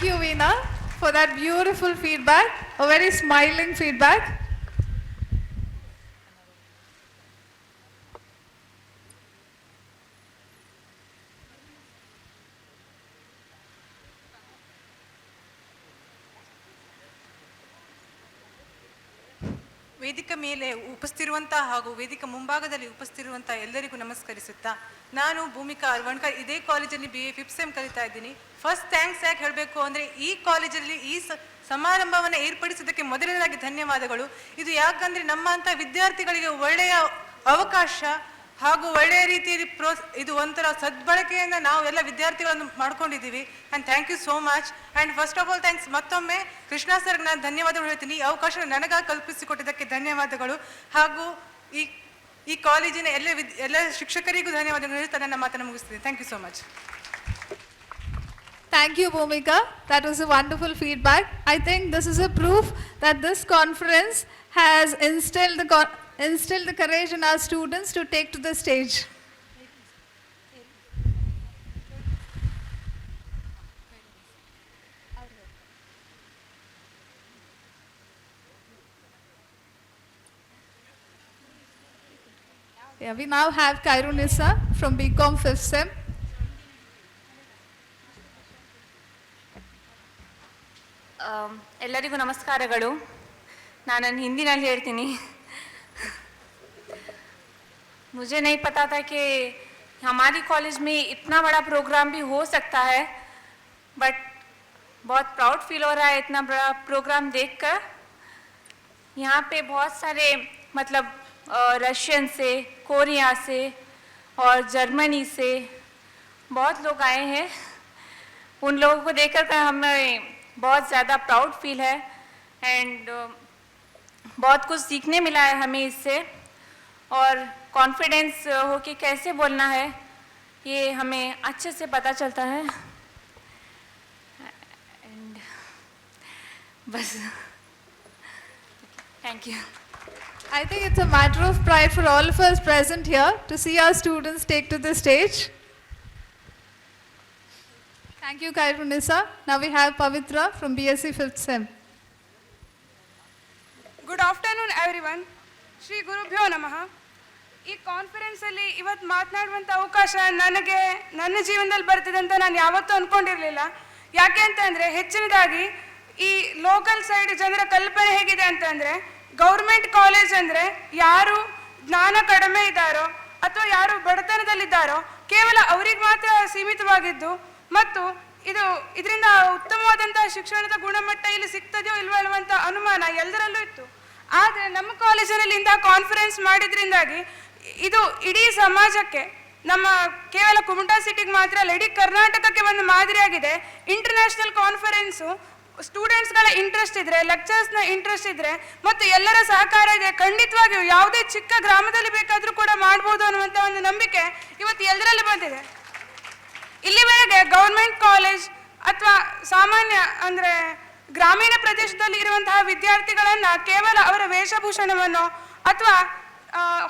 Thank you, Veena, for that beautiful feedback, a very smiling feedback. ವೇದಿಕೆ ಮೇಲೆ ಉಪಸ್ಥಿರುವಂತಹ ಹಾಗೂ ವೇದಿಕೆ ಮುಂಭಾಗದಲ್ಲಿ ಉಪಸ್ಥಿರುವಂತಹ ಎಲ್ಲರಿಗೂ ನಮಸ್ಕರಿಸುತ್ತಾ ನಾನು ಭೂಮಿಕಾ ಅಲ್ವಣ್ಕರ್ ಇದೇ ಕಾಲೇಜಲ್ಲಿ ಬಿ ಎ ಫಿಫ್ತ್ ಸೆಮ್ ಕಲಿತಾ ಇದ್ದೀನಿ ಫಸ್ಟ್ ಥ್ಯಾಂಕ್ಸ್ ಯಾಕೆ ಹೇಳಬೇಕು ಅಂದರೆ ಈ ಕಾಲೇಜಲ್ಲಿ ಈ ಸಮಾರಂಭವನ್ನು ಏರ್ಪಡಿಸಿದ್ದಕ್ಕೆ ಮೊದಲನೇದಾಗಿ ಧನ್ಯವಾದಗಳು. ಇದು ಯಾಕಂದರೆ ನಮ್ಮಂಥ ವಿದ್ಯಾರ್ಥಿಗಳಿಗೆ ಒಳ್ಳೆಯ ಅವಕಾಶ ಹಾಗೂ ಒಳ್ಳೆಯ ರೀತಿಯಲ್ಲಿ ಪ್ರೋ, ಇದು ಒಂಥರ ಸದ್ಬಳಕೆಯನ್ನು ನಾವು ಎಲ್ಲ ವಿದ್ಯಾರ್ಥಿಗಳನ್ನು ಮಾಡ್ಕೊಂಡಿದ್ದೀವಿ. And thank you so much and first of all thanks ಮತ್ತೊಮ್ಮೆ ಕೃಷ್ಣ ಸರ್ಗೆ ನಾನು ಧನ್ಯವಾದಗಳು ಹೇಳ್ತೀನಿ. ಈ ಅವಕಾಶ ನನಗಾಗಿ ಕಲ್ಪಿಸಿಕೊಟ್ಟಿದ್ದಕ್ಕೆ ಧನ್ಯವಾದಗಳು. ಹಾಗೂ ಈ ಈ ಕಾಲೇಜಿನ ಎಲ್ಲ ವಿದ್, ಎಲ್ಲ ಶಿಕ್ಷಕರಿಗೂ ಧನ್ಯವಾದಗಳು ಹೇಳ್ತಾ ನನ್ನ ಮಾತನ್ನು ಮುಗಿಸ್ತೀನಿ. Thank you so much Thank you, Bhumika. That was a wonderful feedback. I think this is a proof that this conference has instilled the, instilled the courage in our students to take to the stage. Yeah, we now have Kairunisa from BCom 5th SEM. ಎಲ್ಲರಿಗೂ ನಮಸ್ಕಾರಗಳು ನಾನು ನನ್ನ ಹಿಂದಿನಲ್ಲಿ ಹೇಳ್ತೀನಿ मुझे नहीं पता था कि हमारी कॉलेज में इतना बड़ा प्रोग्राम भी हो सकता है बट बहुत प्राउड फील हो रहा है इतना बड़ा प्रोग्राम देखकर यहाँ पे बहुत सारे मतलब अ, रशियन से कोरिया से और जर्मनी से बहुत लोग आए हैं उन लोगों को देखकर कर हमें बहुत ज़्यादा प्राउड फील है एंड uh, बहुत कुछ सीखने मिला है हमें इससे और कॉन्फिडेंस uh, हो कि कैसे बोलना है, ये हमें अच्छे से पता चलता है। एंड बस। Thank you I think it's a matter of pride for all of us present here to see our students take to the stage Thank you, Kairunisa. Now we have Pavitra from BSc 5th SEM. Good afternoon everyone Shri ಗುರುಭ್ಯೋ ನಮಃ ಈ ಕಾನ್ಫರೆನ್ಸಲ್ಲಿ ಇವತ್ತು ಮಾತನಾಡುವಂಥ ಅವಕಾಶ ನನಗೆ ನನ್ನ ಜೀವನದಲ್ಲಿ ಬರ್ತಿದೆ ಅಂತ ನಾನು ಯಾವತ್ತೂ ಅಂದ್ಕೊಂಡಿರಲಿಲ್ಲ ಯಾಕೆ ಅಂತಂದರೆ ಹೆಚ್ಚಿನದಾಗಿ ಈ ಲೋಕಲ್ ಸೈಡ್ ಜನರ ಕಲ್ಪನೆ ಹೇಗಿದೆ ಅಂತಂದರೆ ಗೌರ್ಮೆಂಟ್ ಕಾಲೇಜ್ ಅಂದರೆ ಯಾರು ಜ್ಞಾನ ಕಡಿಮೆ ಇದ್ದಾರೋ ಅಥವಾ ಯಾರು ಬಡತನದಲ್ಲಿದ್ದಾರೋ ಕೇವಲ ಅವ್ರಿಗೆ ಮಾತ್ರ ಸೀಮಿತವಾಗಿದ್ದು ಮತ್ತು ಇದು ಇದರಿಂದ ಉತ್ತಮವಾದಂತಹ ಶಿಕ್ಷಣದ ಗುಣಮಟ್ಟ ಇಲ್ಲಿ ಸಿಗ್ತದೆಯೋ ಇಲ್ವೋ ಅನ್ನುವಂಥ ಅನುಮಾನ ಎಲ್ಲರಲ್ಲೂ ಇತ್ತು. ಆದರೆ ನಮ್ಮ ಕಾಲೇಜಿನಲ್ಲಿ ಇಂತಹ ಕಾನ್ಫರೆನ್ಸ್ ಮಾಡಿದ್ರಿಂದಾಗಿ ಇದು ಇಡೀ ಸಮಾಜಕ್ಕೆ ನಮ್ಮ ಕೇವಲ ಕುಮಟಾ ಸಿಟಿಗೆ ಮಾತ್ರ ಅಲ್ಲ, ಇಡೀ ಕರ್ನಾಟಕಕ್ಕೆ ಒಂದು ಮಾದರಿಯಾಗಿದೆ. ಇಂಟರ್ನ್ಯಾಷನಲ್ ಕಾನ್ಫರೆನ್ಸು ಸ್ಟೂಡೆಂಟ್ಸ್ಗಳ ಇಂಟ್ರೆಸ್ಟ್ ಇದ್ರೆ ಲೆಕ್ಚರ್ಸ್ನ ಇಂಟ್ರೆಸ್ಟ್ ಇದ್ರೆ, ಮತ್ತು ಎಲ್ಲರ ಸಹಕಾರ ಇದೆ, ಖಂಡಿತವಾಗಿಯೂ ಯಾವುದೇ ಚಿಕ್ಕ ಗ್ರಾಮದಲ್ಲಿ ಬೇಕಾದರೂ ಕೂಡ ಮಾಡ್ಬೋದು ಅನ್ನುವಂಥ ಒಂದು ನಂಬಿಕೆ ಇವತ್ತು ಎಲ್ಲರಲ್ಲಿ ಬಂದಿದೆ. ಇಲ್ಲಿವರೆಗೆ ಗೌರ್ಮೆಂಟ್ ಕಾಲೇಜ್ ಅಥವಾ ಸಾಮಾನ್ಯ ಅಂದರೆ ಗ್ರಾಮೀಣ ಪ್ರದೇಶದಲ್ಲಿ ಇರುವಂತಹ ವಿದ್ಯಾರ್ಥಿಗಳನ್ನು ಕೇವಲ ಅವರ ವೇಷಭೂಷಣವನ್ನು ಅಥವಾ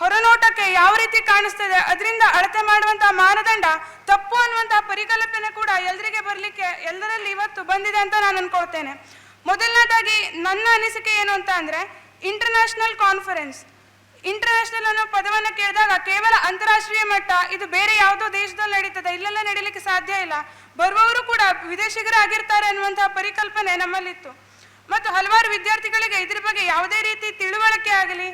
ಹೊರನೋಟಕ್ಕೆ ಯಾವ ರೀತಿ ಕಾಣಿಸ್ತದೆ ಅದರಿಂದ ಅಳತೆ ಮಾಡುವಂತಹ ಮಾನದಂಡ ತಪ್ಪು ಅನ್ನುವಂತಹ ಪರಿಕಲ್ಪನೆ ಕೂಡ ಎಲ್ಲರಿಗೆ ಬರಲಿಕ್ಕೆ, ಎಲ್ಲರಲ್ಲಿ ಇವತ್ತು ಬಂದಿದೆ ಅಂತ ನಾನು ಅನ್ಕೊಳ್ತೇನೆ. ಮೊದಲನೇದಾಗಿ ನನ್ನ ಅನಿಸಿಕೆ ಏನು ಅಂತ ಅಂದರೆ ಇಂಟರ್ನ್ಯಾಷನಲ್ ಕಾನ್ಫರೆನ್ಸ್ ಇಂಟರ್ನ್ಯಾಷನಲ್ ಅನ್ನೋ ಪದವನ್ನು ಕೇಳಿದಾಗ ಕೇವಲ ಅಂತಾರಾಷ್ಟ್ರೀಯ ಮಟ್ಟ, ಇದು ಬೇರೆ ಯಾವುದೋ ದೇಶದಲ್ಲಿ ನಡೀತದೆ. ಇಲ್ಲೆಲ್ಲ ನಡೀಲಿಕ್ಕೆ ಸಾಧ್ಯ ಇಲ್ಲ. ಬರುವವರು ಕೂಡ ವಿದೇಶಿಗರಾಗಿರ್ತಾರೆ ಅನ್ನುವಂತಹ ಪರಿಕಲ್ಪನೆ ನಮ್ಮಲ್ಲಿತ್ತು. ಮತ್ತು ಹಲವಾರು ವಿದ್ಯಾರ್ಥಿಗಳಿಗೆ ಇದ್ರ ಬಗ್ಗೆ ಯಾವುದೇ ರೀತಿ ತಿಳುವಳಿಕೆ ಆಗಲಿ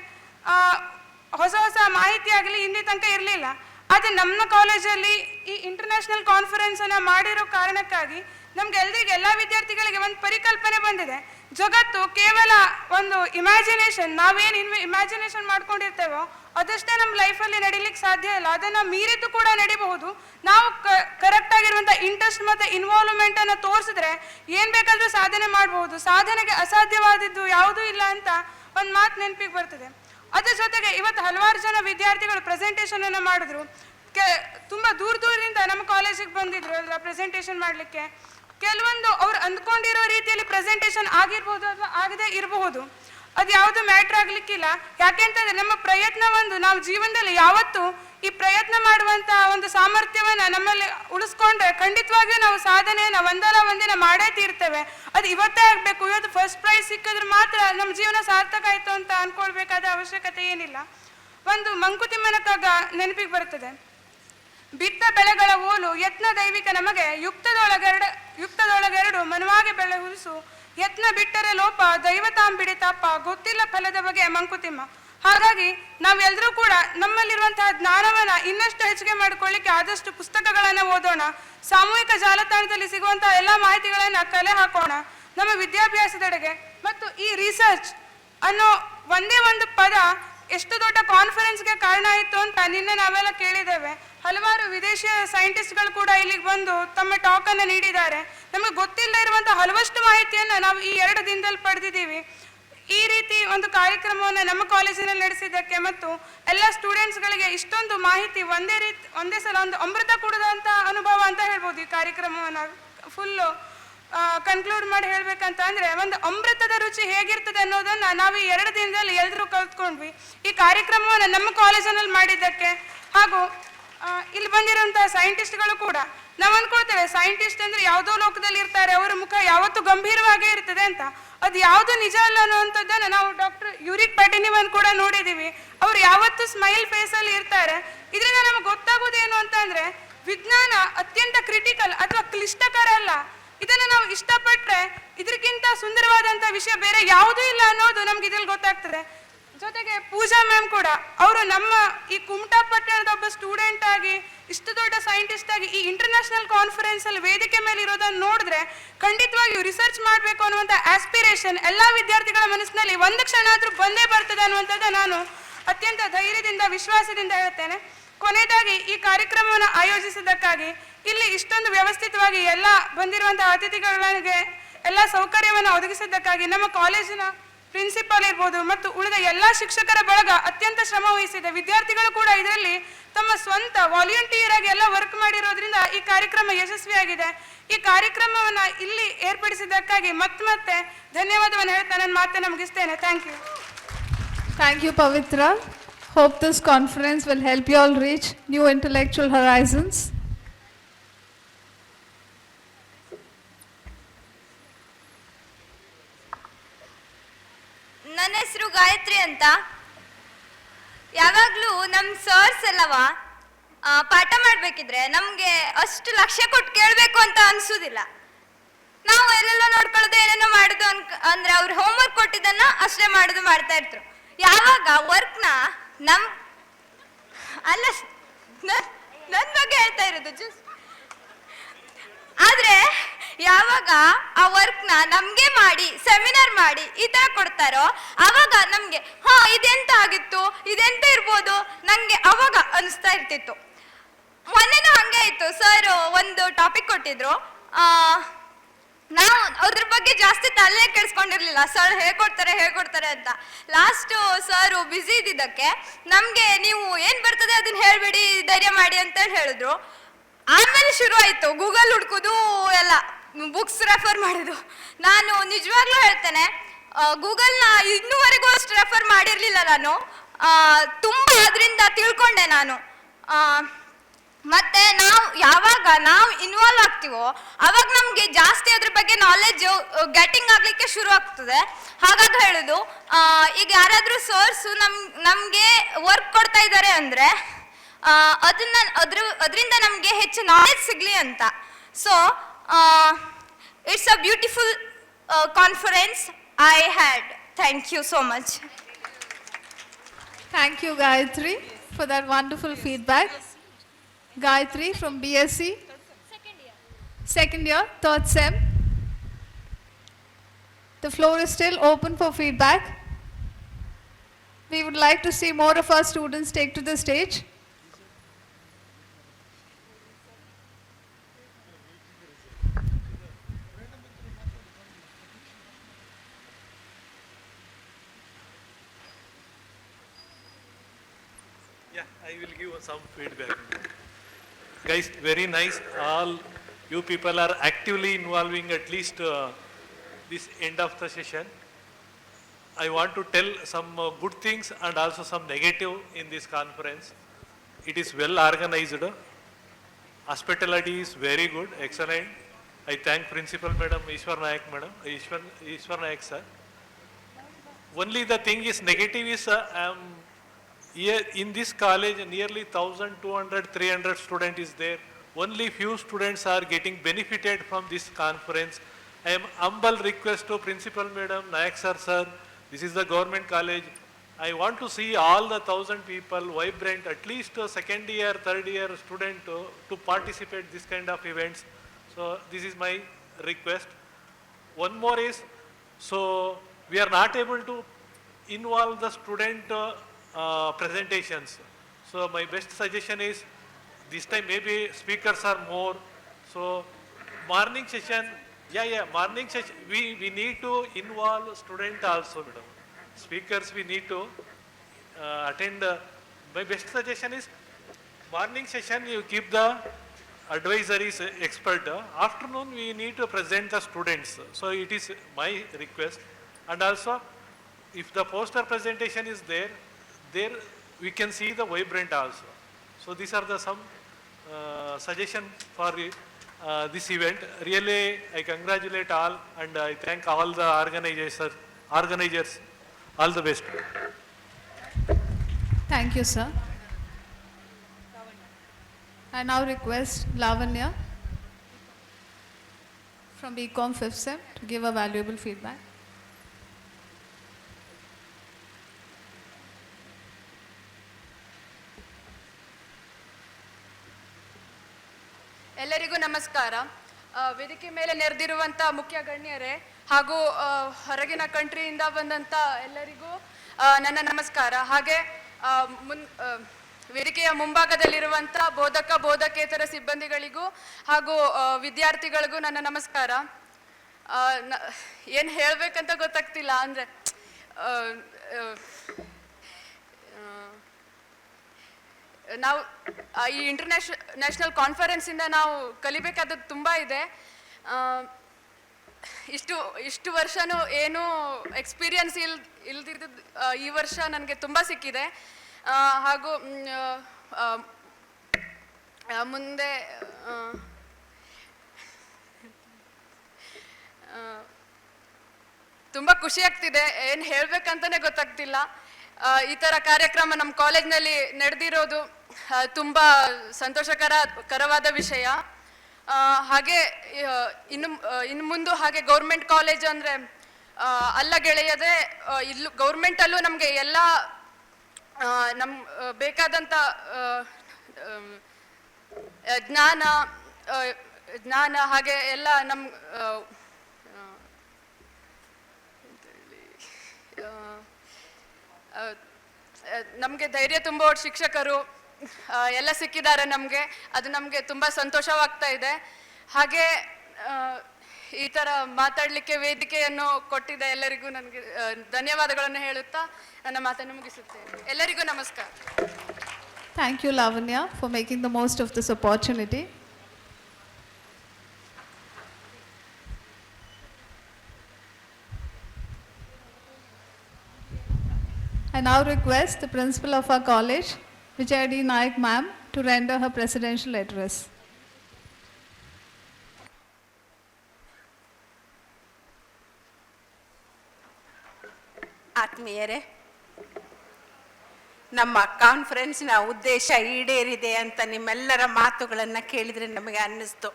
ಹೊಸ ಹೊಸ ಮಾಹಿತಿ ಆಗಲಿ ಇಲ್ಲಿ ತನಕ ಇರಲಿಲ್ಲ. ಆದರೆ ನಮ್ಮ ಕಾಲೇಜಲ್ಲಿ ಈ ಇಂಟರ್ನ್ಯಾಷನಲ್ ಕಾನ್ಫರೆನ್ಸನ್ನು ಮಾಡಿರೋ ಕಾರಣಕ್ಕಾಗಿ ನಮ್ಗೆ ಎಲ್ರಿಗೆ, ಎಲ್ಲ ವಿದ್ಯಾರ್ಥಿಗಳಿಗೆ ಒಂದು ಪರಿಕಲ್ಪನೆ ಬಂದಿದೆ. ಜಗತ್ತು ಕೇವಲ ಒಂದು ಇಮ್ಯಾಜಿನೇಷನ್ ನಾವೇನು ಇನ್ವೆ ಇಮ್ಯಾಜಿನೇಷನ್ ಮಾಡ್ಕೊಂಡಿರ್ತೇವೋ, ಅದಷ್ಟೇ ನಮ್ಮ ಲೈಫಲ್ಲಿ ನಡೀಲಿಕ್ಕೆ ಸಾಧ್ಯ ಇಲ್ಲ. ಅದನ್ನು ಮೀರಿದ್ದು ಕೂಡ ನಡಿಬಹುದು. ನಾವು ಕರೆಕ್ಟ್ ಆಗಿರುವಂಥ ಇಂಟ್ರೆಸ್ಟ್ ಮತ್ತು ಇನ್ವಾಲ್ವ್ಮೆಂಟನ್ನು ತೋರಿಸಿದ್ರೆ ಏನು ಬೇಕಾದರೂ ಸಾಧನೆ ಮಾಡಬಹುದು. ಸಾಧನೆಗೆ ಅಸಾಧ್ಯವಾದದ್ದು ಯಾವುದೂ ಇಲ್ಲ ಅಂತ ಒಂದು ಮಾತು ನೆನಪಿಗೆ ಬರ್ತದೆ. ಅದರ ಜೊತೆಗೆ ಇವತ್ತು ಹಲವಾರು ಜನ ವಿದ್ಯಾರ್ಥಿಗಳು ಪ್ರೆಸೆಂಟೇಷನನ್ನು ಮಾಡಿದ್ರು. ಕೆ ತುಂಬ ದೂರ ದೂರದಿಂದ ನಮ್ಮ ಕಾಲೇಜಿಗೆ ಬಂದಿದ್ರು ಅಲ್ಲ ಪ್ರೆಸೆಂಟೇಷನ್ ಮಾಡಲಿಕ್ಕೆ. ಕೆಲವೊಂದು ಅವ್ರು ಅಂದ್ಕೊಂಡಿರೋ ರೀತಿಯಲ್ಲಿ ಪ್ರೆಸೆಂಟೇಷನ್ ಆಗಿರ್ಬೋದು ಅಥವಾ ಆಗದೇ ಇರಬಹುದು. ಅದು ಯಾವುದು ಮ್ಯಾಟ್ರ್ ಆಗ್ಲಿಕ್ಕಿಲ್ಲ. ಯಾಕೆಂತಂದ್ರೆ ನಮ್ಮ ಪ್ರಯತ್ನ ಒಂದು, ನಾವು ಜೀವನದಲ್ಲಿ ಯಾವತ್ತೂ ಈ ಪ್ರಯತ್ನ ಮಾಡುವಂತ ಒಂದು ಸಾಮರ್ಥ್ಯವನ್ನ ನಮ್ಮಲ್ಲಿ ಉಳಿಸ್ಕೊಂಡ್ರೆ ಖಂಡಿತವಾಗಿಯೂ ನಾವು ಸಾಧನೆಯನ್ನ ಒಂದಲ್ಲ ಒಂದಿನ ಮಾಡೇ ತೀರ್ತೇವೆ. ಅದು ಇವತ್ತೇ ಆಗ್ಬೇಕು. ಇವತ್ತು ಫಸ್ಟ್ ಪ್ರೈಸ್ ಸಿಕ್ಕಿದ್ರೆ ಮಾತ್ರ ನಮ್ಮ ಜೀವನ ಸಾರ್ಥಕ ಆಯ್ತು ಅಂತ ಅನ್ಕೊಳ್ಬೇಕಾದ ಅವಶ್ಯಕತೆ ಏನಿಲ್ಲ. ಒಂದು ಮಂಕುತಿಮ್ಮನ ಕಗ್ಗ ನೆನಪಿಗೆ ಬರುತ್ತದೆ ಬಿತ್ತ ಬೆಳೆಗಳ ಓಲು ಯತ್ನ ದೈವಿಕ ನಮಗೆ ಯುಕ್ತದೊಳಗೆರಡು ಯುಕ್ತದೊಳಗೆರಡು ಮನವಾಗಿ ಬೆಳೆ ಹುಲಿಸು. ಯತ್ನ ಬಿಟ್ಟರೆ ಲೋಪ, ದೈವತಾಂಬಿಡಿ ತಪ್ಪ, ಗೊತ್ತಿಲ್ಲ ಫಲದ ಬಗ್ಗೆ ಮಂಕುತಿಮ್ಮ. ಹಾಗಾಗಿ ನಾವೆಲ್ಲರೂ ಕೂಡ ನಮ್ಮಲ್ಲಿರುವಂತಹ ಜ್ಞಾನವನ್ನ ಇನ್ನಷ್ಟು ಹೆಚ್ಚಿಗೆ ಮಾಡಿಕೊಳ್ಳಿಕ್ಕೆ ಆದಷ್ಟು ಪುಸ್ತಕಗಳನ್ನು ಓದೋಣ. ಸಾಮೂಹಿಕ ಜಾಲತಾಣದಲ್ಲಿ ಸಿಗುವಂತಹ ಎಲ್ಲ ಮಾಹಿತಿಗಳನ್ನು ಕಲೆ ಹಾಕೋಣ. ನಮ್ಮ ವಿದ್ಯಾಭ್ಯಾಸದೆಡೆಗೆ. ಮತ್ತು ಈ ರಿಸರ್ಚ್ ಅನ್ನೋ ಒಂದೇ ಒಂದು ಪದ ಎಷ್ಟು ದೊಡ್ಡ ಕಾನ್ಫರೆನ್ಸ್ಗೆ ಕಾರಣ ಆಯಿತು ಅಂತ ನಿನ್ನೆ ನಾವೆಲ್ಲ ಕೇಳಿದ್ದೇವೆ. ಹಲವಾರು ವಿದೇಶಿಯ ಸೈಂಟಿಸ್ಟ್ಗಳು ಕೂಡ ಇಲ್ಲಿಗೆ ಬಂದು ತಮ್ಮ ಟಾಕನ್ನು ನೀಡಿದ್ದಾರೆ. ನಮಗೆ ಗೊತ್ತಿಲ್ಲ ಇರುವಂಥ ಹಲವಷ್ಟು ಮಾಹಿತಿಯನ್ನು ನಾವು ಈ ಎರಡು ದಿನದಲ್ಲಿ ಪಡೆದಿದ್ದೀವಿ. ಈ ರೀತಿ ಒಂದು ಕಾರ್ಯಕ್ರಮವನ್ನು ನಮ್ಮ ಕಾಲೇಜಿನಲ್ಲಿ ನಡೆಸಿದ್ದಕ್ಕೆ ಮತ್ತು ಎಲ್ಲ ಸ್ಟೂಡೆಂಟ್ಸ್ಗಳಿಗೆ ಇಷ್ಟೊಂದು ಮಾಹಿತಿ ಒಂದೇ ರೀತಿ, ಒಂದೇ ಸಲ ಒಂದು ಅಮೃತ ಕುಡಿದಂಥ ಅನುಭವ ಅಂತ ಹೇಳ್ಬೋದು ಈ ಕಾರ್ಯಕ್ರಮವನ್ನು. ಫುಲ್ಲು ಕನ್ಕ್ಲೂಡ್ ಮಾಡಿ ಹೇಳ್ಬೇಕಂತ ಅಂದ್ರೆ ಒಂದು ಅಮೃತದ ರುಚಿ ಹೇಗಿರ್ತದೆ ಅನ್ನೋದನ್ನ ನಾವು ಈ ಎರಡು ದಿನದಲ್ಲಿ ಎಲ್ಲರೂ ಕಲ್ತ್ಕೊಂಡ್ವಿ. ಈ ಕಾರ್ಯಕ್ರಮವನ್ನು ನಮ್ಮ ಕಾಲೇಜಿನಲ್ಲಿ ಮಾಡಿದ್ದಕ್ಕೆ ಹಾಗೂ ಇಲ್ಲಿ ಬಂದಿರುವಂತಹ ಸೈಂಟಿಸ್ಟ್ಗಳು ಕೂಡ, ನಾವು ಅನ್ಕೊಳ್ತೇವೆ ಸೈಂಟಿಸ್ಟ್ ಅಂದ್ರೆ ಯಾವುದೋ ಲೋಕದಲ್ಲಿ ಇರ್ತಾರೆ, ಅವರ ಮುಖ ಯಾವತ್ತೂ ಗಂಭೀರವಾಗೇ ಇರ್ತದೆ ಅಂತ. ಅದು ಯಾವುದು ನಿಜ ಅಲ್ಲ ಅನ್ನುವಂಥದ್ದನ್ನ ನಾವು ಡಾಕ್ಟರ್ ಯೂರಿಕ್ ಪಟಿನಿವನ್ ಕೂಡ ನೋಡಿದೀವಿ. ಅವ್ರು ಯಾವತ್ತು ಸ್ಮೈಲ್ ಫೇಸ್ ಅಲ್ಲಿ ಇರ್ತಾರೆ. ಇದರಿಂದ ನಮಗೆ ಗೊತ್ತಾಗೋದೇನು ಅಂತ ವಿಜ್ಞಾನ ಅತ್ಯಂತ ಕ್ರಿಟಿಕಲ್ ಅಥವಾ ಕ್ಲಿಷ್ಟಕರ ಅಲ್ಲ. ಇದನ್ನ ನಾವು ಇಷ್ಟಪಟ್ರೆ ಇದಕ್ಕಿಂತ ಸುಂದರವಾದಂತ ವಿಷಯ ಬೇರೆ ಯಾವುದೂ ಇಲ್ಲ ಅನ್ನೋದು ನಮ್ಗೆ ಇದ್ರಲ್ಲಿ ಗೊತ್ತಾಗ್ತದೆ. ಜೊತೆಗೆ ಪೂಜಾ ಮ್ಯಾಮ್ ಕೂಡ ಅವರು ನಮ್ಮ ಈ ಕುಮಟಾ ಪಟ್ಟಣದ ಒಬ್ಬ ಸ್ಟೂಡೆಂಟ್ ಆಗಿ, ಇಷ್ಟು ದೊಡ್ಡ ಸೈಂಟಿಸ್ಟ್ ಆಗಿ ಈ ಇಂಟರ್ನ್ಯಾಷನಲ್ ಕಾನ್ಫರೆನ್ಸ್ ಅಲ್ಲಿ ವೇದಿಕೆ ಮೇಲೆ ಇರೋದನ್ನ ನೋಡಿದ್ರೆ ಖಂಡಿತವಾಗಿಯೂ ರಿಸರ್ಚ್ ಮಾಡಬೇಕು ಅನ್ನುವಂಥ ಆಸ್ಪಿರೇಷನ್ ಎಲ್ಲಾ ವಿದ್ಯಾರ್ಥಿಗಳ ಮನಸ್ಸಿನಲ್ಲಿ ಒಂದು ಕ್ಷಣ ಆದ್ರೂ ಬಂದೇ ಬರ್ತದೆ ಅನ್ನುವಂಥದ್ದು ನಾನು ಅತ್ಯಂತ ಧೈರ್ಯದಿಂದ, ವಿಶ್ವಾಸದಿಂದ ಹೇಳ್ತೇನೆ. ಕೊನೆಯದಾಗಿ ಈ ಕಾರ್ಯಕ್ರಮವನ್ನು ಆಯೋಜಿಸಿದ್ದಕ್ಕಾಗಿ ಇಲ್ಲಿ ಇಷ್ಟೊಂದು ವ್ಯವಸ್ಥಿತವಾಗಿ ಎಲ್ಲ ಬಂದಿರುವಂತಹ ಅತಿಥಿಗಳಿಗೆ ಎಲ್ಲ ಸೌಕರ್ಯವನ್ನು ಒದಗಿಸಿದ್ದಕ್ಕಾಗಿ ನಮ್ಮ ಕಾಲೇಜಿನ ಪ್ರಿನ್ಸಿಪಾಲ್ ಇರ್ಬೋದು ಮತ್ತು ಉಳಿದ ಎಲ್ಲ ಶಿಕ್ಷಕರ ಬಳಗ ಅತ್ಯಂತ ಶ್ರಮ ವಹಿಸಿದೆ ವಿದ್ಯಾರ್ಥಿಗಳು ಕೂಡ ಇದರಲ್ಲಿ ತಮ್ಮ ಸ್ವಂತ ವಾಲಂಟಿಯರ್ ಆಗಿ ಎಲ್ಲ ವರ್ಕ್ ಮಾಡಿರೋದ್ರಿಂದ ಈ ಕಾರ್ಯಕ್ರಮ ಯಶಸ್ವಿಯಾಗಿದೆ. ಈ ಕಾರ್ಯಕ್ರಮವನ್ನು ಇಲ್ಲಿ ಏರ್ಪಡಿಸಿದ್ದಕ್ಕಾಗಿ ಮತ್ತೆ ಧನ್ಯವಾದವನ್ನು ಹೇಳ್ತಾ ನನ್ನ ಮಾತನ್ನು ಮುಗಿಸ್ತೇನೆ. Thank you thank you Pavitra hope this conference will help you all reach new intellectual horizons. ನನ್ನ ಹೆಸರು ಗಾಯತ್ರಿ ಅಂತ. ಯಾವಾಗಲೂ ನಮ್ಮ ಸರ್ಸ್ ಎಲ್ಲವ ಪಾಠ ಮಾಡಬೇಕಿದ್ರೆ ನಮಗೆ ಅಷ್ಟು ಲಕ್ಷ್ಯ ಕೊಟ್ಟು ಕೇಳಬೇಕು ಅಂತ ಅನ್ಸುದಿಲ್ಲ. ನಾವು ಎಲ್ಲೆಲ್ಲ ನೋಡ್ಕೊಳ್ಳೋದು, ಏನೇನೋ ಮಾಡೋದು ಅನ್, ಅಂದ್ರೆ ಅವ್ರು ಹೋಮ್ವರ್ಕ್ ಕೊಟ್ಟಿದ್ದನ್ನ ಅಷ್ಟೇ ಮಾಡೋದು ಮಾಡ್ತಾ ಇರ್ತರು. ಯಾವಾಗ ವರ್ಕ್ನ ನಮ್, ಅಲ್ಲ, ನನ್ ಬಗ್ಗೆ ಹೇಳ್ತಾ ಇರೋದು ಜಸ್ಟ್ ಆದ್ರೆ ಯಾವಾಗ ಆ ವರ್ಕ್ನ ನಮಗೆ ಮಾಡಿ ಸೆಮಿನಾರ್ ಮಾಡಿ ಈ ಥರ ಕೊಡ್ತಾರೋ, ಅವಾಗ ನಮಗೆ, ಹಾ, ಇದೆಂತ ಆಗಿತ್ತು, ಇದೆಂತ ಇರ್ಬೋದು ನನಗೆ ಅವಾಗ ಅನಿಸ್ತಾ ಇರ್ತಿತ್ತು. ಮೊನ್ನೆನೂ ಹಂಗೆ ಇತ್ತು. ಸರ್ ಒಂದು ಟಾಪಿಕ್ ಕೊಟ್ಟಿದ್ರು. ನಾವು ಅದ್ರ ಬಗ್ಗೆ ಜಾಸ್ತಿ ತಲೆ ಕೆಡಿಸ್ಕೊಂಡಿರ್ಲಿಲ್ಲ. ಸರ್ ಹೇಳ್ಕೊಡ್ತಾರೆ ಹೇಳ್ಕೊಡ್ತಾರೆ ಅಂತ. ಲಾಸ್ಟ್ ಸರ್ ಬ್ಯುಸಿ ಇದ್ದಿದ್ದಕ್ಕೆ ನಮಗೆ ನೀವು ಏನು ಬರ್ತದೆ ಅದನ್ನ ಹೇಳಬೇಡಿ, ಧೈರ್ಯ ಮಾಡಿ ಅಂತ ಹೇಳಿದ್ರು. ಆಮೇಲೆ ಶುರು ಆಯ್ತು. ಗೂಗಲ್ ಹುಡ್ಕೋದು ಎಲ್ಲ. ಬುಕ್ಸ್ ರೆಫರ್ ಮಾಡೋದು ನಾನು ನಿಜವಾಗ್ಲೂ ಹೇಳ್ತೇನೆ ಗೂಗಲ್ನ ಇನ್ನೂವರೆಗೂ ಅಷ್ಟು ರೆಫರ್ ಮಾಡಿರಲಿಲ್ಲ ನಾನು. ತುಂಬ ಅದರಿಂದ ತಿಳ್ಕೊಂಡೆ ನಾನು. ಮತ್ತೆ ನಾವು ಯಾವಾಗ ನಾವು ಇನ್ವಾಲ್ವ್ ಆಗ್ತೀವೋ, ಅವಾಗ ನಮಗೆ ಜಾಸ್ತಿ ಅದ್ರ ಬಗ್ಗೆ ನಾಲೆಜ್ ಗೆಟಿಂಗ್ ಆಗ್ಲಿಕ್ಕೆ ಶುರು ಆಗ್ತದೆ. ಹಾಗಾಗಿ ಹೇಳುದು ಈಗ ಯಾರಾದರೂ ಸರ್ಸ್ ನಮ್, ನಮಗೆ ವರ್ಕ್ ಕೊಡ್ತಾ ಇದ್ದಾರೆ ಅಂದ್ರೆ ಅದನ್ನ, ಅದ್ರ, ಅದರಿಂದ ನಮಗೆ ಹೆಚ್ಚು ನಾಲೆಜ್ ಸಿಗ್ಲಿ ಅಂತ. So Uh, it's a beautiful uh, conference I had. Thank you so much. Thank you, Gayatri, for that wonderful feedback. Gayatri from BSc. Second year, third SEM. The floor is still open for feedback. We would like to see more of our students take to the stage. Yeah, I will give some feedback. Guys, very nice. All you people are actively involving at least uh, this end of the session. I want to tell some uh, good things and also some negative in this conference. it is well organized. Hospitality is very good, excellent. I thank Principal Madam Ishwar Nayak Madam, Ishwar, Ishwar Nayak sir. Only the thing is negative is, uh, um, here in this college, nearly 1,200, 300 students is there. Only few students are getting benefited from this conference. I am humble request to Principal Madam Nayak sir, sir, this is the government college. I want to see all the thousand people vibrant, at least a second year, third year student to, to participate this kind of events. So this is my request. One more is, so we are not able to involve the student uh, uh, presentations. So my best suggestion is, this time maybe speakers are more. So morning session, yeah, yeah, morning session, we, we need to involve student also, madam. Speakers, we need to uh, attend. uh, My best suggestion is, morning session, you keep the advisories uh, expert. Uh, Afternoon, we need to present the students. So it is my request. And also, if the poster presentation is there, there we can see the vibrant also. So these are the some uh, suggestion for uh, this event. Really, I congratulate all and I thank all the organizers, organizers. All the best. Thank you, sir. I now request Lavanya from BCom 5th SEM to give a valuable feedback. ಎಲ್ಲರಿಗೂ ನಮಸ್ಕಾರ. ವೇದಿಕೆ ಮೇಲೆ ನೆರೆದಿರುವಂಥ ಮುಖ್ಯ ಗಣ್ಯರೇ ಹಾಗೂ ಹೊರಗಿನ ಕಂಟ್ರಿಯಿಂದ ಬಂದಂಥ ಎಲ್ಲರಿಗೂ ನನ್ನ ನಮಸ್ಕಾರ. ಹಾಗೆ ಮುನ್ ವೇದಿಕೆಯ ಮುಂಭಾಗದಲ್ಲಿರುವಂಥ ಬೋಧಕ, ಬೋಧಕೇತರ ಸಿಬ್ಬಂದಿಗಳಿಗೂ ಹಾಗೂ ವಿದ್ಯಾರ್ಥಿಗಳಿಗೂ ನನ್ನ ನಮಸ್ಕಾರ. ಏನು ಹೇಳಬೇಕಂತ ಗೊತ್ತಾಗ್ತಿಲ್ಲ, ಅಂದರೆ ನಾವು ಈ ಇಂಟರ್ನ್ಯಾಷ್ ನ್ಯಾಷನಲ್ ಕಾನ್ಫರೆನ್ಸಿಂದ ನಾವು ಕಲಿಬೇಕಾದದ್ದು ತುಂಬ ಇದೆ. ಇಷ್ಟು ಇಷ್ಟು ವರ್ಷನೂ ಏನೂ ಎಕ್ಸ್ಪೀರಿಯನ್ಸ್ ಇಲ್ ಇಲ್ದಿದ್ದು ಈ ವರ್ಷ ನನಗೆ ತುಂಬ ಸಿಕ್ಕಿದೆ. ಹಾಗೂ ಮುಂದೆ ತುಂಬ ಖುಷಿ ಆಗ್ತಿದೆ. ಏನು ಹೇಳಬೇಕಂತಲೇ ಗೊತ್ತಾಗ್ತಿಲ್ಲ. ಈ ಥರ ಕಾರ್ಯಕ್ರಮ ನಮ್ಮ ಕಾಲೇಜ್ನಲ್ಲಿ ನಡೆದಿರೋದು. ತುಂಬ ಸಂತೋಷಕರ, ಕರವಾದ ವಿಷಯ. ಹಾಗೆ ಇನ್ನು ಇನ್ನು ಮುಂದೆ ಹಾಗೆ ಗೌರ್ಮೆಂಟ್ ಕಾಲೇಜ್ ಅಂದರೆ ಅಲ್ಲ ಗೆಳೆಯದೆ ಇಲ್ಲೂ ಗೌರ್ಮೆಂಟಲ್ಲೂ ನಮಗೆ ಎಲ್ಲ ನಮ್ಮ ಬೇಕಾದಂಥ ಜ್ಞಾನ ಜ್ಞಾನ ಹಾಗೆ ಎಲ್ಲ ನಮ್ಮ ನಮಗೆ ಧೈರ್ಯ ತುಂಬೋ ಶಿಕ್ಷಕರು. ಎಲ್ಲ ಸಿಕ್ಕಿದ್ದಾರೆ ನಮಗೆ. ಅದು ನಮಗೆ ತುಂಬ ಸಂತೋಷವಾಗ್ತಾ ಇದೆ. ಹಾಗೆ ಈ ಥರ ಮಾತಾಡಲಿಕ್ಕೆ ವೇದಿಕೆಯನ್ನು ಕೊಟ್ಟಿದ್ದ ಎಲ್ಲರಿಗೂ ನನಗೆ ಧನ್ಯವಾದಗಳನ್ನು ಹೇಳುತ್ತಾ ನನ್ನ ಮಾತನ್ನು ಮುಗಿಸುತ್ತೇನೆ. ಎಲ್ಲರಿಗೂ ನಮಸ್ಕಾರ. Thank you Lavanya for making the most of this opportunity I now request the principal of our college, Vijay D. Naik ma'am, to render her presidential address. ಆತ್ಮೀಯರೇ ನಮ್ಮ ಕಾನ್ಫರೆನ್ಸ್ನ ಉದ್ದೇಶ ಈಡೇರಿದೆ ಅಂತ ನಿಮ್ಮೆಲ್ಲರ ಮಾತುಗಳನ್ನು ಕೇಳಿದರೆ ನಮಗೆ ಅನ್ನಿಸ್ತು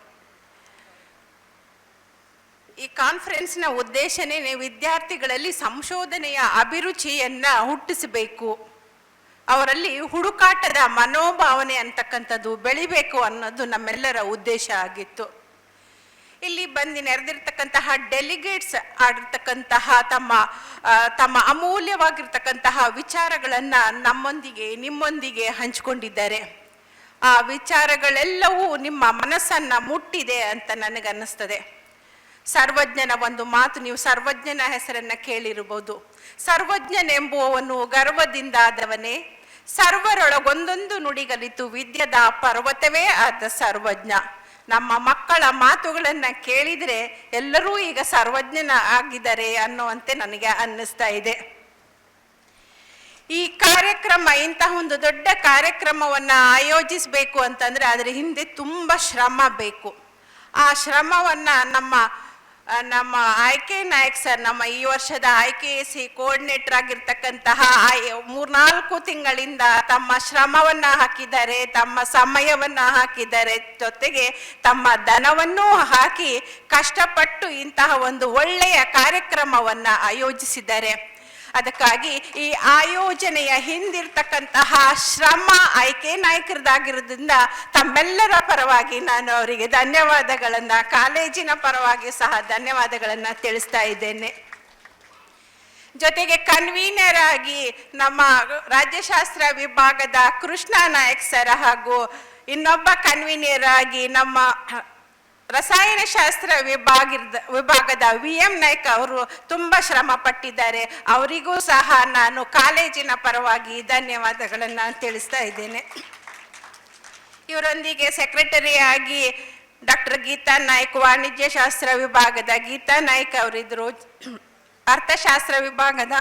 ಈ ಕಾನ್ಫರೆನ್ಸ್ನ ಉದ್ದೇಶನೇ ವಿದ್ಯಾರ್ಥಿಗಳಲ್ಲಿ ಸಂಶೋಧನೆಯ ಅಭಿರುಚಿಯನ್ನು ಹುಟ್ಟಿಸಬೇಕು ಅವರಲ್ಲಿ ಹುಡುಕಾಟದ ಮನೋಭಾವನೆ ಅಂತಕ್ಕಂಥದ್ದು ಬೆಳಿಬೇಕು ಅನ್ನೋದು ನಮ್ಮೆಲ್ಲರ ಉದ್ದೇಶ ಆಗಿತ್ತು. ಇಲ್ಲಿ ಬಂದು ನೆರೆದಿರ್ತಕ್ಕಂತಹ ಡೆಲಿಗೇಟ್ಸ್ ಆಡಿರ್ತಕ್ಕಂತಹ ತಮ್ಮ ತಮ್ಮ ಅಮೂಲ್ಯವಾಗಿರ್ತಕ್ಕಂತಹ ವಿಚಾರಗಳನ್ನ ನಮ್ಮೊಂದಿಗೆ, ನಿಮ್ಮೊಂದಿಗೆ ಹಂಚಿಕೊಂಡಿದ್ದಾರೆ. ಆ ವಿಚಾರಗಳೆಲ್ಲವೂ ನಿಮ್ಮ ಮನಸ್ಸನ್ನ ಮುಟ್ಟಿದೆ ಅಂತ ನನಗನ್ನಿಸ್ತದೆ. ಸರ್ವಜ್ಞನ ಒಂದು ಮಾತು, ನೀವು ಸರ್ವಜ್ಞನ ಹೆಸರನ್ನ ಕೇಳಿರಬಹುದು ಸರ್ವಜ್ಞನೆಂಬುವವನು ಗರ್ವದಿಂದಾದವನೇ. ಸರ್ವರೊಳಗೊಂದೊಂದು ನುಡಿಗಲಿತು ವಿದ್ಯದ ಪರ್ವತವೇ ಆದ ಸರ್ವಜ್ಞ. ನಮ್ಮ ಮಕ್ಕಳ ಮಾತುಗಳನ್ನ ಕೇಳಿದ್ರೆ ಎಲ್ಲರೂ ಈಗ ಸರ್ವಜ್ಞನ ಆಗಿದ್ದಾರೆ ಅನ್ನುವಂತೆ ನನಗೆ ಅನ್ನಿಸ್ತಾ ಇದೆ. ಈ ಕಾರ್ಯಕ್ರಮ, ಇಂತಹ ಒಂದು ದೊಡ್ಡ ಕಾರ್ಯಕ್ರಮವನ್ನ ಆಯೋಜಿಸಬೇಕು ಅಂತಂದ್ರೆ ಅದರ ಹಿಂದೆ ತುಂಬಾ ಶ್ರಮ ಬೇಕು. ಆ ಶ್ರಮವನ್ನ ನಮ್ಮ ನಮ್ಮ ಆಯ್ಕೆ ನಾಯಕ್ ಸರ್, ನಮ್ಮ ಈ ವರ್ಷದ ಆಯ್ಕೆ ಸಿ ಕೋಆರ್ಡಿನೇಟರ್ ಆಗಿರ್ತಕ್ಕಂತಹ ಮೂರ್ನಾಲ್ಕು ತಿಂಗಳಿಂದ ತಮ್ಮ ಶ್ರಮವನ್ನ ಹಾಕಿದ್ದಾರೆ, ತಮ್ಮ ಸಮಯವನ್ನ ಹಾಕಿದ್ದಾರೆ, ಜೊತೆಗೆ ತಮ್ಮ ಧನವನ್ನೂ ಹಾಕಿ ಕಷ್ಟಪಟ್ಟು ಇಂತಹ ಒಂದು ಒಳ್ಳೆಯ ಕಾರ್ಯಕ್ರಮವನ್ನ ಆಯೋಜಿಸಿದ್ದಾರೆ. ಅದಕ್ಕಾಗಿ ಈ ಆಯೋಜನೆಯ ಹಿಂದಿರ್ತಕ್ಕಂತಹ ಶ್ರಮ ಆಯ್ಕೆ ನಾಯಕರದಾಗಿರೋದ್ರಿಂದ ತಮ್ಮೆಲ್ಲರ ಪರವಾಗಿ ನಾನು ಅವರಿಗೆ ಧನ್ಯವಾದಗಳನ್ನು, ಕಾಲೇಜಿನ ಪರವಾಗಿ ಸಹ ಧನ್ಯವಾದಗಳನ್ನು ತಿಳಿಸ್ತಾ ಇದ್ದೇನೆ. ಜೊತೆಗೆ ಕನ್ವೀನರ್ ಆಗಿ ನಮ್ಮ ರಾಜ್ಯಶಾಸ್ತ್ರ ವಿಭಾಗದ ಕೃಷ್ಣ ನಾಯಕ್ ಸರ್ ಹಾಗೂ ಇನ್ನೊಬ್ಬ ಕನ್ವೀನರ್ ಆಗಿ ನಮ್ಮ ರಸಾಯನಶಾಸ್ತ್ರ ವಿಭಾಗಿರ್ದ, ವಿಭಾಗದ ವಿ ಎಂ ನಾಯ್ಕ ಅವರು ತುಂಬ ಶ್ರಮ ಪಟ್ಟಿದ್ದಾರೆ ಅವರಿಗೂ ಸಹ ನಾನು ಕಾಲೇಜಿನ ಪರವಾಗಿ ಧನ್ಯವಾದಗಳನ್ನು ತಿಳಿಸ್ತಾ ಇದ್ದೇನೆ. ಇವರೊಂದಿಗೆ ಸೆಕ್ರೆಟರಿ ಆಗಿ ಡಾಕ್ಟರ್ ಗೀತಾ ನಾಯ್ಕ ವಾಣಿಜ್ಯ ಶಾಸ್ತ್ರ ವಿಭಾಗದ ಗೀತಾ ನಾಯ್ಕ ಅವರಿದ್ದರು. ಅರ್ಥಶಾಸ್ತ್ರ ವಿಭಾಗದ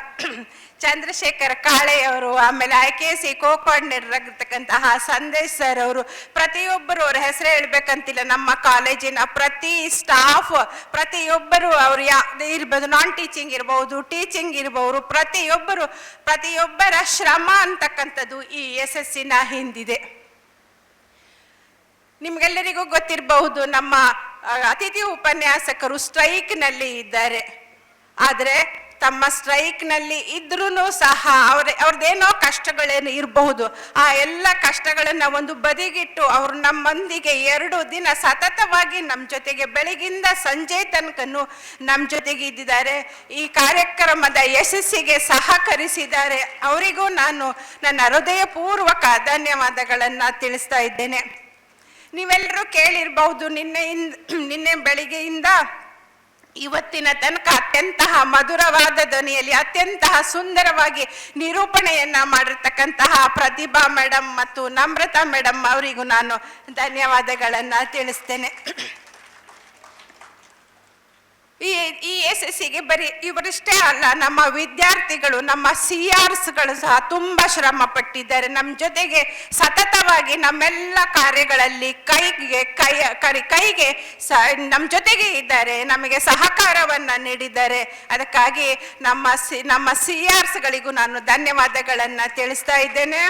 ಚಂದ್ರಶೇಖರ್ ಕಾಳೆ ಅವರು ಆಮೇಲೆ I K C co coordinator ಆಗಿರ್ತಕ್ಕಂತಹ Sandesh sir ಅವರು, ಪ್ರತಿಯೊಬ್ಬರು ಅವ್ರ ಹೆಸರು ಹೇಳ್ಬೇಕಂತಿಲ್ಲ. ನಮ್ಮ ಕಾಲೇಜಿನ ಪ್ರತಿ ಸ್ಟಾಫ್ ಪ್ರತಿಯೊಬ್ಬರು ಅವ್ರು ಯಾವುದೇ ಇರ್ಬೋದು ನಾನ್ ಟೀಚಿಂಗ್ ಇರ್ಬೋದು ಟೀಚಿಂಗ್ ಇರ್ಬೋದು, ಪ್ರತಿಯೊಬ್ಬರು, ಪ್ರತಿಯೊಬ್ಬರ ಶ್ರಮ ಅಂತಕ್ಕಂಥದ್ದು ಈ ಯಶಸ್ಸಿನ ಹಿಂದಿದೆ. ನಿಮ್ಗೆಲ್ಲರಿಗೂ ಗೊತ್ತಿರಬಹುದು, ನಮ್ಮ ಅತಿಥಿ ಉಪನ್ಯಾಸಕರು ಸ್ಟ್ರೈಕ್ನಲ್ಲಿ ಇದ್ದಾರೆ. ಆದರೆ ತಮ್ಮ ಸ್ಟ್ರೈಕ್ನಲ್ಲಿ ಇದ್ರೂ ಸಹ ಅವ್ರ ಅವ್ರದ್ದೇನೋ ಕಷ್ಟಗಳೇನು ಇರಬಹುದು. ಆ ಎಲ್ಲ ಕಷ್ಟಗಳನ್ನು ಒಂದು ಬದಿಗಿಟ್ಟು ಅವರು ನಮ್ಮೊಂದಿಗೆ ಎರಡು ದಿನ ಸತತವಾಗಿ ನಮ್ಮ ಜೊತೆಗೆ ಬೆಳಗಿಂದ ಸಂಜೆ ತನಕನು ನಮ್ಮ ಜೊತೆಗೆ ಇದ್ದಿದ್ದಾರೆ. ಈ ಕಾರ್ಯಕ್ರಮದ ಯಶಸ್ಸಿಗೆ ಸಹಕರಿಸಿದ್ದಾರೆ. ಅವರಿಗೂ ನಾನು ನನ್ನ ಹೃದಯಪೂರ್ವಕ ಧನ್ಯವಾದಗಳನ್ನು ತಿಳಿಸ್ತಾ ಇದ್ದೇನೆ. ನೀವೆಲ್ಲರೂ ಕೇಳಿರ್ಬಹುದು, ನಿನ್ನೆಯಿಂದ ನಿನ್ನೆ ಬೆಳಿಗ್ಗೆಯಿಂದ ಇವತ್ತಿನ ತನಕ ಅತ್ಯಂತ ಮಧುರವಾದ ಧ್ವನಿಯಲ್ಲಿ ಅತ್ಯಂತ ಸುಂದರವಾಗಿ ನಿರೂಪಣೆಯನ್ನ ಮಾಡಿರ್ತಕ್ಕಂತಹ ಪ್ರತಿಭಾ ಮೇಡಮ್ ಮತ್ತು ನಮ್ರತಾ ಮೇಡಮ್ ಅವರಿಗೂ ನಾನು ಧನ್ಯವಾದಗಳನ್ನ ತಿಳಿಸ್ತೇನೆ. ಈ ಈ ಎಸ್ ಎಸ್ ಸಿಗೆ ಬರೀ ಇವರಷ್ಟೇ ಅಲ್ಲ, ನಮ್ಮ ವಿದ್ಯಾರ್ಥಿಗಳು, ನಮ್ಮ ಸಿ ಆರ್ಸ್ಗಳು ಸಹ ತುಂಬ ಶ್ರಮ ಪಟ್ಟಿದ್ದಾರೆ ನಮ್ಮ ಜೊತೆಗೆ ಸತತವಾಗಿ ನಮ್ಮೆಲ್ಲ ಕಾರ್ಯಗಳಲ್ಲಿ ಕೈಗೆ, ಕೈ ಕೈಗೆ ಸ ನಮ್ಮ ಜೊತೆಗೆ ಇದ್ದಾರೆ, ನಮಗೆ ಸಹಕಾರವನ್ನು ನೀಡಿದ್ದಾರೆ. ಅದಕ್ಕಾಗಿ ನಮ್ಮ ಸಿ ನಮ್ಮ ಸಿ ಆರ್ಸ್ಗಳಿಗೂ ನಾನು ಧನ್ಯವಾದಗಳನ್ನು ತಿಳಿಸ್ತಾ ಇದ್ದೇನೆ.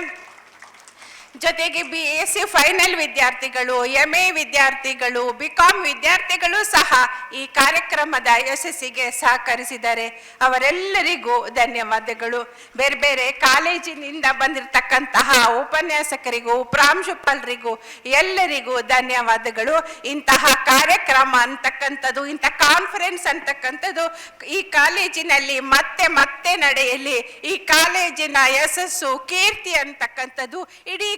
ಜೊತೆಗೆ ಬಿ ಎಸ್ ಸಿ ಫೈನಲ್ ವಿದ್ಯಾರ್ಥಿಗಳು ಎಂ ಎ ವಿದ್ಯಾರ್ಥಿಗಳು ಬಿ ಕಾಮ್ ವಿದ್ಯಾರ್ಥಿಗಳು ಸಹ ಈ ಕಾರ್ಯಕ್ರಮದ ಯಶಸ್ಸಿಗೆ ಸಹಕರಿಸಿದ್ದಾರೆ ಅವರೆಲ್ಲರಿಗೂ ಧನ್ಯವಾದಗಳು. ಬೇರೆ ಬೇರೆ ಕಾಲೇಜಿನಿಂದ ಬಂದಿರತಕ್ಕಂತಹ ಉಪನ್ಯಾಸಕರಿಗೂ, ಪ್ರಾಂಶುಪಾಲರಿಗೂ ಎಲ್ಲರಿಗೂ ಧನ್ಯವಾದಗಳು. ಇಂತಹ ಕಾರ್ಯಕ್ರಮ ಅಂತಕ್ಕಂಥದ್ದು, ಇಂಥ ಕಾನ್ಫರೆನ್ಸ್ ಅಂತಕ್ಕಂಥದ್ದು ಈ ಕಾಲೇಜಿನಲ್ಲಿ ಮತ್ತೆ ಮತ್ತೆ ನಡೆಯಲಿ. ಈ ಕಾಲೇಜಿನ ಯಶಸ್ಸು, ಕೀರ್ತಿ ಅಂತಕ್ಕಂಥದ್ದು ಇಡೀ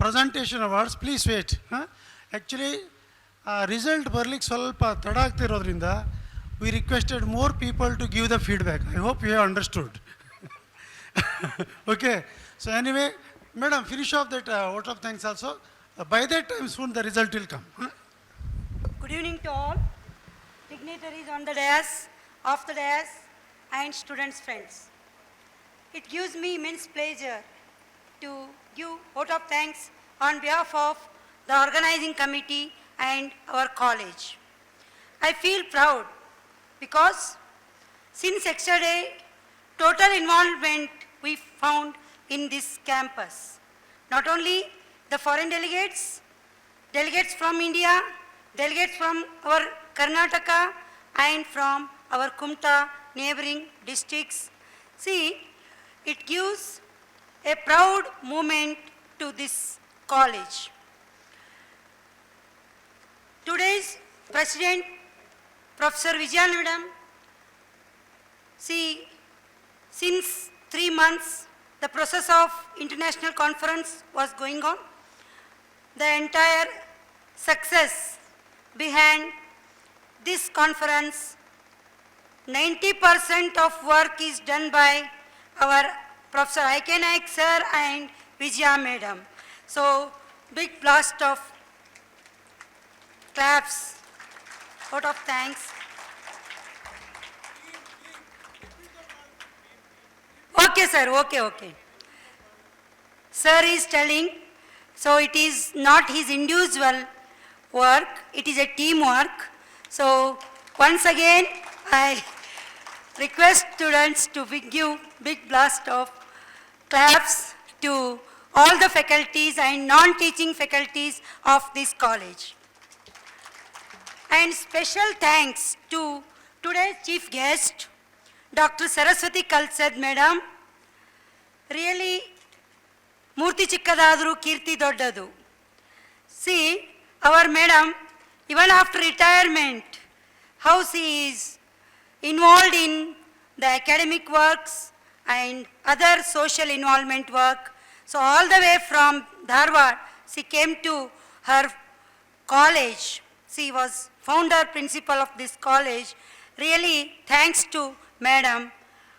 presentation awards, please wait. huh? Actually, result ಬರ್ಲಿಕ್ಕೆ ಸ್ವಲ್ಪ ತಡ ಆಗ್ತಿರೋದ್ರಿಂದ we requested more people to give the feedback I hope you have understood okay so anyway madam finish off that vote of thanks also by that time soon the result will come Good evening to all, dignitaries on the dais, off the dais, and students' friends. It gives me immense pleasure to give vote of thanks on behalf of the organizing committee and our college. I feel proud because since yesterday, total involvement we found in this campus. Not only the foreign delegates, delegates from India, delegates from our Karnataka and from our Kumta neighboring districts. See, it gives a proud moment to this college. Today's President, Professor Vijayan see, since three months the process of international conference was going on. The entire success behind this conference 90% of work is done by our Professor I.K. Naik sir and Vijaya madam. So, big blast of claps, vote of thanks. Okay, sir, okay, okay. Sir is telling, so it is not his individual work, it is a teamwork. So, once again, I request students to give big blast of claps to all the faculties and non-teaching faculties of this college. And special thanks to today's chief guest, Dr. Saraswati Kalsad madam. Really, ಮೂರ್ತಿ ಚಿಕ್ಕದಾದರೂ ಕೀರ್ತಿ ದೊಡ್ಡದು see our madam even after retirement how she is involved in the academic works and other social involvement work. So all the way from Dharwad, she came to her college. She was founder principal of this college. Really, thanks to madam.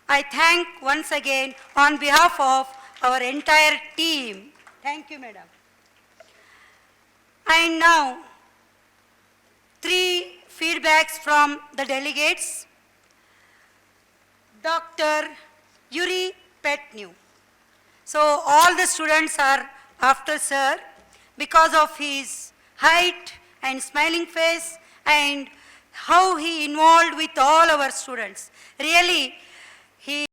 I thank once again on behalf of our entire team. Thank you, madam. And now, three feedbacks from the delegates. Dr. Yuri Petnew. So all the students are after sir because of his height and smiling face and how he involved with all our students. Really, he